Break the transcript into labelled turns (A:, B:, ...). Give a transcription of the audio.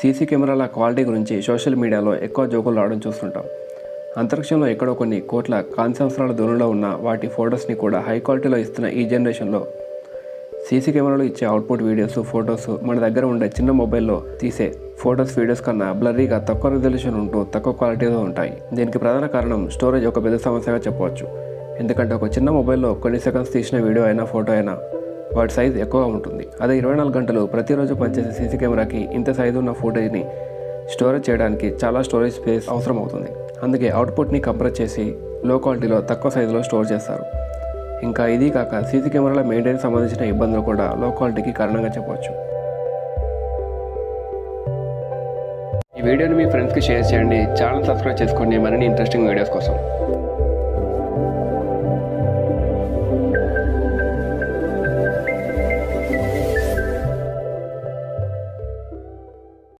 A: CC కెమెరాల quality గురించి social మీడియాలో ఎక్కువ జోకులు రావడం చూస్తుంటాం. అంతరిక్షంలో ఎక్కడో కొన్ని కోట్ల కాంతి సంవత్సరాల దూరంలో ఉన్న వాటి ఫొటోస్ని కూడా హై క్వాలిటీలో ఇస్తున్న ఈ జనరేషన్లో సీసీ కెమెరాలు ఇచ్చే అవుట్పుట్ వీడియోస్ ఫొటోస్ మన దగ్గర ఉండే చిన్న మొబైల్లో తీసే ఫొటోస్ వీడియోస్ కన్నా బ్లర్రీగా తక్కువ రిజల్యూషన్ ఉంటూ తక్కువ క్వాలిటీలో ఉంటాయి. దీనికి ప్రధాన కారణం స్టోరేజ్ ఒక పెద్ద సమస్యగా చెప్పవచ్చు. ఎందుకంటే ఒక చిన్న మొబైల్లో కొన్ని సెకండ్స్ తీసిన వీడియో అయినా ఫోటో అయినా వాటి సైజ్ ఎక్కువగా ఉంటుంది. అదే ఇరవై నాలుగు గంటలు ప్రతిరోజు పనిచేసే సీసీ కెమెరాకి ఇంత సైజు ఉన్న ఫుటేజ్ని స్టోరేజ్ చేయడానికి చాలా స్టోరేజ్ స్పేస్ అవసరం అవుతుంది అందుకే అవుట్పుట్ని కంప్రెస్ చేసి లో క్వాలిటీలో తక్కువ సైజులో స్టోర్ చేస్తారు. ఇంకా ఇది కాక సీసీ కెమెరాల మెయింటెనెన్స్ సంబంధించిన ఇబ్బందులు కూడా లో క్వాలిటీకి కారణంగా చెప్పవచ్చు. ఈ వీడియోని మీ ఫ్రెండ్స్కి షేర్ చేయండి. ఛానల్ సబ్స్క్రైబ్ చేసుకోండి. మరిన్ని ఇంట్రెస్టింగ్ వీడియోస్ కోసం.